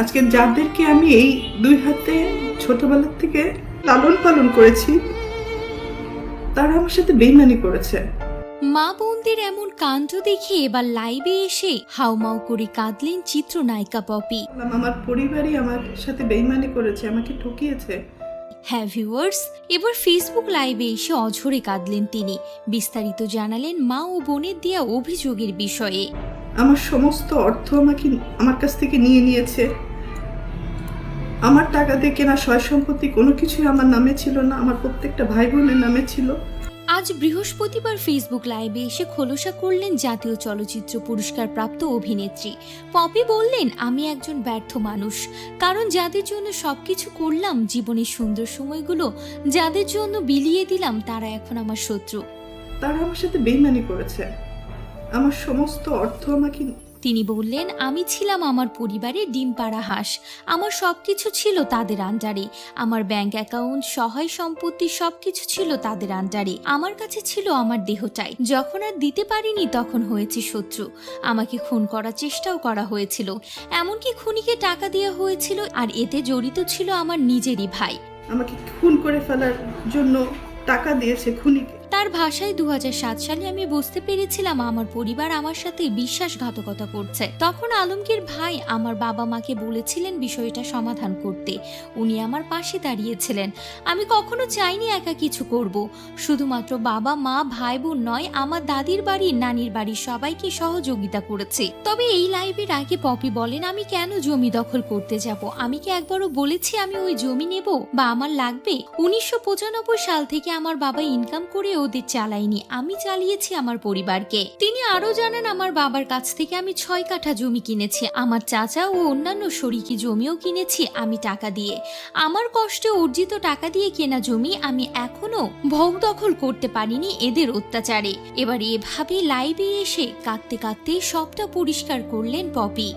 আজকে যাদেরকে আমি এই দুই হাতে ছোটবেলার থেকে লালন পালন করেছি তারা আমার সাথে বেইমানি করেছে। মা বোনদের এমন কাণ্ড দেখে এবার লাইভে এসে হাউমাউ করে কাঁদলেন চিত্রনায়িকা পপি। আমার পরিবারই আমার সাথে বেইমানি করেছে আমাকে ঠকিয়েছে। হ্যাঁ ভিউয়ার্স এবার ফেসবুক লাইভে এসে অঝরে কাঁদলেন তিনি। বিস্তারিত জানালেন মা ও বোনের দেয়া অভিযোগের বিষয়ে। আমার সমস্ত অর্থ আমাকে আমার কাছ থেকে নিয়ে নিয়েছে। আমার টাকা দিয়ে কেনা সয় সম্পত্তি কোনো কিছুই আমার নামে ছিল না আমার প্রত্যেকটা ভাই বোনের নামে ছিল। আজ বৃহস্পতিবার ফেসবুক লাইভে এসে খোলসা করলেন জাতীয় চলচ্চিত্র পুরস্কার প্রাপ্ত অভিনেত্রী। পপি বললেন আমি একজন ব্যর্থ মানুষ। কারণ যাদের জন্য সবকিছু করলাম জীবনের সুন্দর সময়গুলো যাদের জন্য বিলিয়ে দিলাম তারা এখন আমার শত্রু। তারা আমার সাথে বেইমানি করেছে। আমার সমস্ত অর্থ আমাকে তিনি বললেন, আমি ছিলাম আমার পরিবারে ডিম পাড়া হাঁস। আমার সব কিছু ছিল তাদের আন্ডারে। আমার ব্যাংক অ্যাকাউন্ট, সহায় সম্পত্তি সব কিছু ছিল তাদের আন্ডারে। আমার কাছে ছিল আমার দেহটাই। যখন আর দিতে পারিনি, তখন হয়েছে শত্রু। আমাকে খুন করার চেষ্টাও করা হয়েছিল। এমনকি খুনিকে টাকা দেওয়া হয়েছিল আর এতে জড়িত ছিল আমার নিজেরই ভাই। আমাকে খুন করে ফেলার জন্য টাকা দিয়েছে খুনিকে। তার ভাষায় দু হাজার সাত সালে আমি বুঝতে পেরেছিলাম আমার পরিবার আমার সাথে বিশ্বাসঘাতকতা করছে। তখন আলমগীর ভাই আমার বাবা মাকে বলেছিলেন বিষয়টা সমাধান করতে। উনি আমার পাশে দাঁড়িয়েছিলেন। আমি কখনো চাইনি একা কিছু করব। শুধুমাত্র বাবা, মা ভাই বোন নয়, আমার দাদির বাড়ি, নানির বাড়ি সবাইকে সহযোগিতা করেছে। তবে এই লাইভের আগে পপি বলেন, আমি কেন জমি দখল করতে যাব? আমি কি একবারও বলেছি আমি ওই জমি নেব? বা আমার লাগবে? উনিশশো পঁচানব্বই সাল থেকে আমার বাবা ইনকাম করে ওদের চালাইনি, আমি চালিয়েছি আমার পরিবারকে। তিনি আরও জানান আমার বাবার কাছ থেকে আমি ছয় কাঠা জমি কিনেছি, আমার চাচা ও অন্যান্য শরিকি জমিও কিনেছি আমি টাকা দিয়ে। আমার কষ্টে অর্জিত টাকা দিয়ে কেনা জমি আমি এখনও ভোগ দখল করতে পারিনি এদের অত্যাচারে। এবার এভাবে লাইভে এসে কাঁদতে কাঁদতে সবটা পরিষ্কার করলেন পপি।